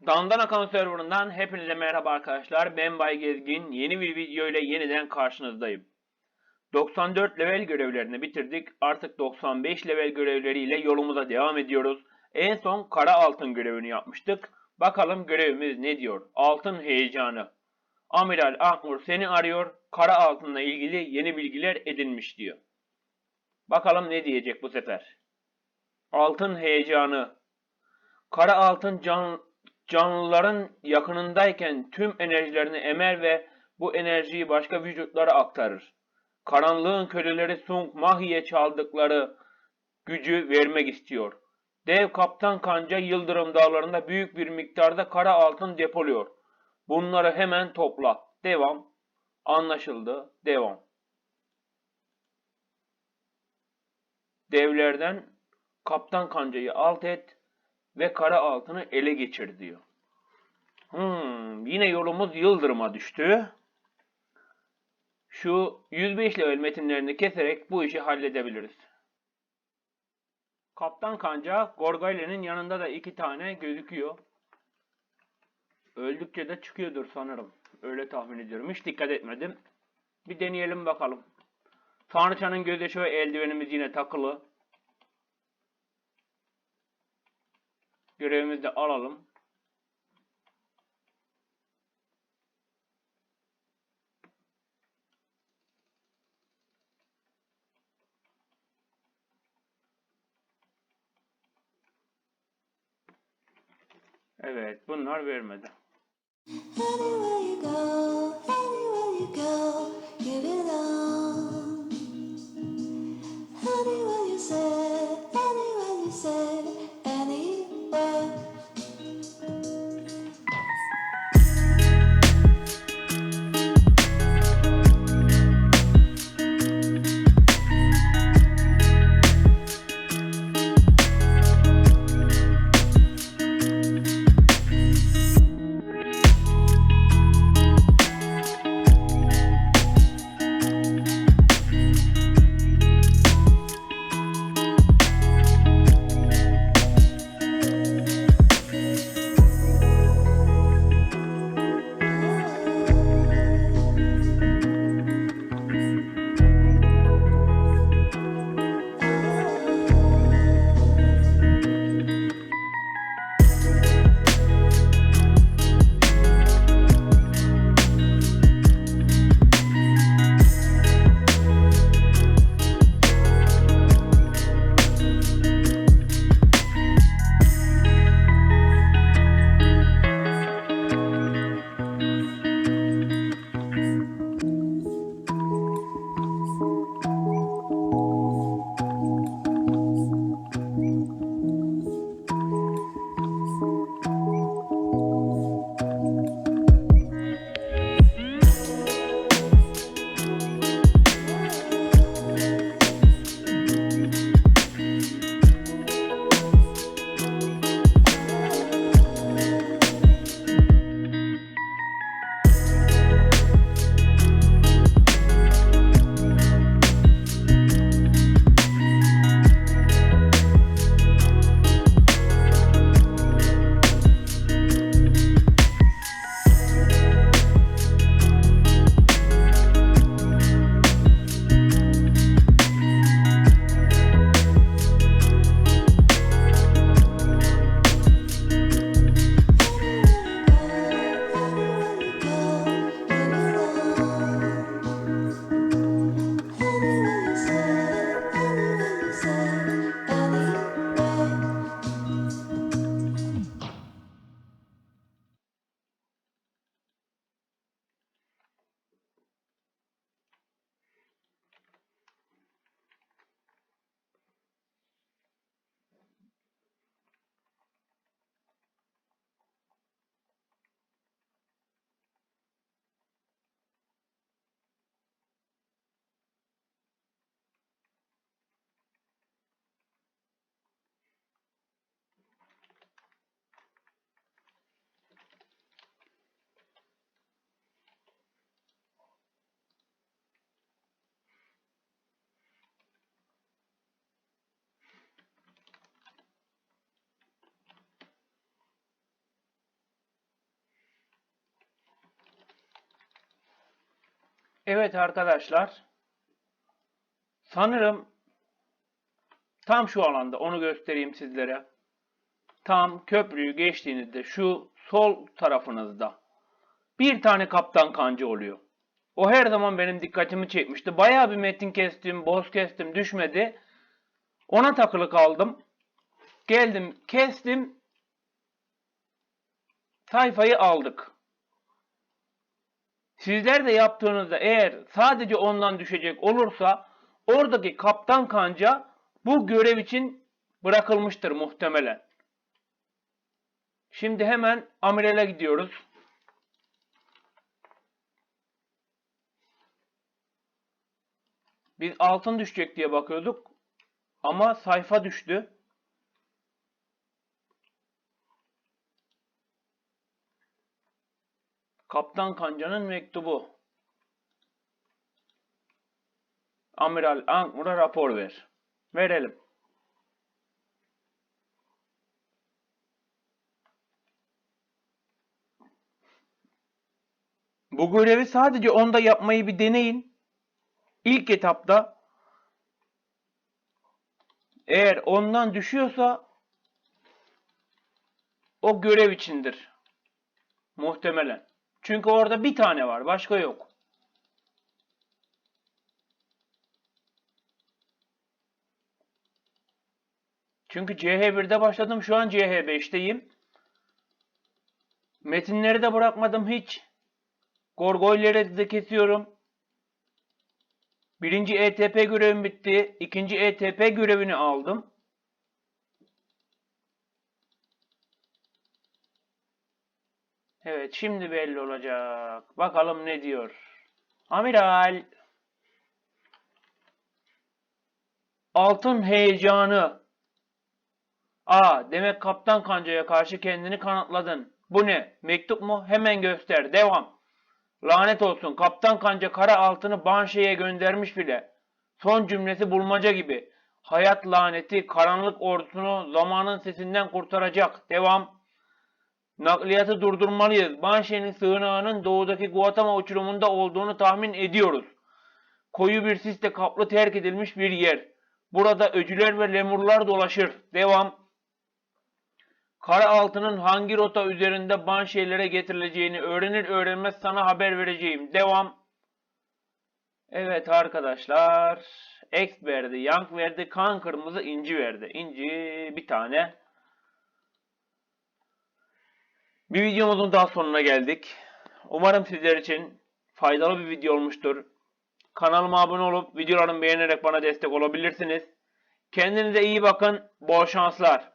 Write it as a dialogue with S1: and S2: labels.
S1: Dandan Akan hepinize merhaba arkadaşlar. Ben Bay Gezgin. Yeni bir video ile yeniden karşınızdayım. 94 level görevlerini bitirdik. Artık 95 level görevleriyle yolumuza devam ediyoruz. En son kara altın görevini yapmıştık. Bakalım görevimiz ne diyor? Altın heyecanı. Amiral Akmur seni arıyor. Kara altınla ilgili yeni bilgiler edinmiş diyor. Bakalım ne diyecek bu sefer. Altın heyecanı. Kara altın can, canlıların yakınındayken tüm enerjilerini emer ve bu enerjiyi başka vücutlara aktarır. Karanlığın köleleri Sung Mahi'ye çaldıkları gücü vermek istiyor. Dev kaptan kanca Yıldırım dağlarında büyük bir miktarda kara altın depoluyor. Bunları hemen topla. Devam. Anlaşıldı. Devam. Devlerden kaptan kancayı alt et ve kara altını ele geçir diyor. Hmm, yine yolumuz Yıldırım'a düştü. Şu 105 level metinlerini keserek bu işi halledebiliriz. Kaptan Kanca, Gorgaile'nin yanında da iki tane gözüküyor. Öldükçe de çıkıyordur sanırım. Öyle tahmin ediyorum. Hiç dikkat etmedim. Bir deneyelim bakalım. Tanrıçanın gözyaşı ve eldivenimiz yine takılı. Görevimizi de alalım. Evet, bunlar vermedi. Evet arkadaşlar. Sanırım tam şu alanda onu göstereyim sizlere. Tam köprüyü geçtiğinizde şu sol tarafınızda bir tane kaptan kancı oluyor. O her zaman benim dikkatimi çekmişti. Bayağı bir metin kestim, boz kestim, düşmedi. Ona takılı kaldım. Geldim, kestim. Sayfayı aldık. Sizler de yaptığınızda eğer sadece ondan düşecek olursa oradaki kaptan kanca bu görev için bırakılmıştır muhtemelen. Şimdi hemen amirale gidiyoruz. Biz altın düşecek diye bakıyorduk. Ama sayfa düştü. Kaptan Kanca'nın mektubu. Amiral Ankmur'a rapor ver. Verelim. Bu görevi sadece onda yapmayı bir deneyin. İlk etapta eğer ondan düşüyorsa o görev içindir. Muhtemelen. Çünkü orada bir tane var. Başka yok. Çünkü CH1'de başladım. Şu an CH5'teyim. Metinleri de bırakmadım hiç. Gorgoyları da kesiyorum. Birinci ETP görevim bitti. İkinci ETP görevini aldım. Evet şimdi belli olacak. Bakalım ne diyor. Amiral. Altın heyecanı. Aa demek kaptan kancaya karşı kendini kanıtladın. Bu ne? Mektup mu? Hemen göster. Devam. Lanet olsun. Kaptan kanca kara altını Banşe'ye göndermiş bile. Son cümlesi bulmaca gibi. Hayat laneti karanlık ordusunu zamanın sesinden kurtaracak. Devam. Nakliyatı durdurmalıyız. Banşe'nin sığınağının doğudaki Guatama uçurumunda olduğunu tahmin ediyoruz. Koyu bir sisle kaplı terk edilmiş bir yer. Burada öcüler ve lemurlar dolaşır. Devam. Kara altının hangi rota üzerinde Banşe'lere getirileceğini öğrenir öğrenmez sana haber vereceğim. Devam. Evet arkadaşlar. X verdi, Yank verdi, kan kırmızı, inci verdi. İnci bir tane. Bir videomuzun daha sonuna geldik. Umarım sizler için faydalı bir video olmuştur. Kanalıma abone olup videolarımı beğenerek bana destek olabilirsiniz. Kendinize iyi bakın. Bol şanslar.